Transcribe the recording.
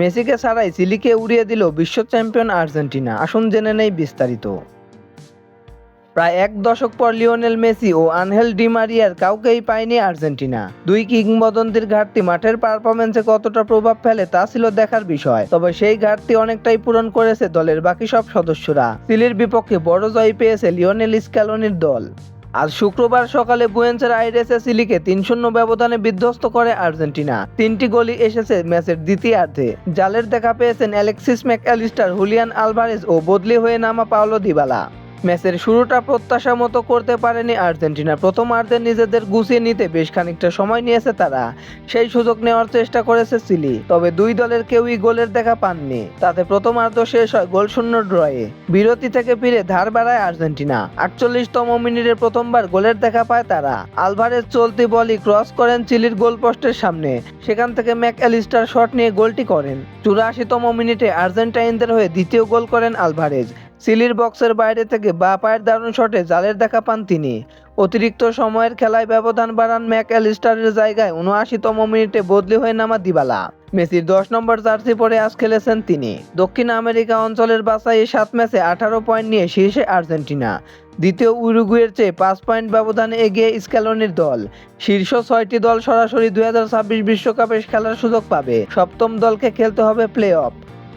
মেসিকে ছাড়াই চিলিকে উড়িয়ে দিল বিশ্ব চ্যাম্পিয়ন আর্জেন্টিনা। আসুন জেনে নেই বিস্তারিত। প্রায় এক দশক পর লিওনেল মেসি ও আনহেল ডিমারিয়ার কাউকেই পায়নি আর্জেন্টিনা। দুই কিংবদন্তির ঘাটতি মাঠের পারফরমেন্সে কতটা প্রভাব ফেলে তা ছিল দেখার বিষয়। তবে সেই ঘাটতি অনেকটাই পূরণ করেছে দলের বাকি সব সদস্যরা। চিলির বিপক্ষে বড় জয় পেয়েছে লিওনেল স্ক্যালোনির দল। আজ শুক্রবার সকালে বুয়েন্সের আইরেসে সিলিকে তিন শূন্য ব্যবধানে বিধ্বস্ত করে আর্জেন্টিনা। তিনটি গোলই এসেছে ম্যাচের দ্বিতীয়ার্ধে। জালের দেখা পেয়েছেন Alexis Mac Allister, Julian Alvarez ও বদলি হয়ে নামা পাওলো দিবালা। ম্যাচের শুরুটা প্রত্যাশা মতো করতে পারেনি আর্জেন্টিনা। প্রথমার্ধে নিজেদের গুছিয়ে নিতে বেশ খানিকটা সময় নিয়েছে তারা। সেই সুযোগ নেওয়ার চেষ্টা করেছে চিলি, তবে দুই দলের কেউই গোলের দেখা পাননি। তাতে প্রথমার্ধ শেষ হয় গোল শূন্য ড্রয়ে। বিরতি থেকে ফিরে ধার বাড়ায় আর্জেন্টিনা। আটচল্লিশতম মিনিটে প্রথমবার গোলের দেখা পায় তারা। আলভারেজ চলতি বলই ক্রস করেন চিলির গোল পোস্টের সামনে। সেখান থেকে ম্যাক অ্যালিস্টার শট নিয়ে গোলটি করেন। চুরাশিতম মিনিটে আর্জেন্টাইনদের হয়ে দ্বিতীয় গোল করেন আলভারেজ। সিলির বক্সের বাইরে থেকে বা পায়ের দারুণ শটে জালের দেখা পান তিনি। অতিরিক্ত সময়ের খেলায় ব্যবধান বাড়ান ম্যাক অ্যালিস্টারের জায়গায় উনআশিতম মিনিটে বদলি হয়ে নামা দিবালা। মেসির দশ নম্বর জার্সি পরে আজ খেলেছেন তিনি। দক্ষিণ আমেরিকা অঞ্চলের বাসায় সাত ম্যাচে আঠারো পয়েন্ট নিয়ে শীর্ষে আর্জেন্টিনা। দ্বিতীয় উরুগুয়ের চেয়ে পাঁচ পয়েন্ট ব্যবধানে এগিয়ে স্ক্যালোনির দল। শীর্ষ ছয়টি দল সরাসরি দুই বিশ্বকাপে খেলার সুযোগ পাবে। সপ্তম দলকে খেলতে হবে প্লে অফ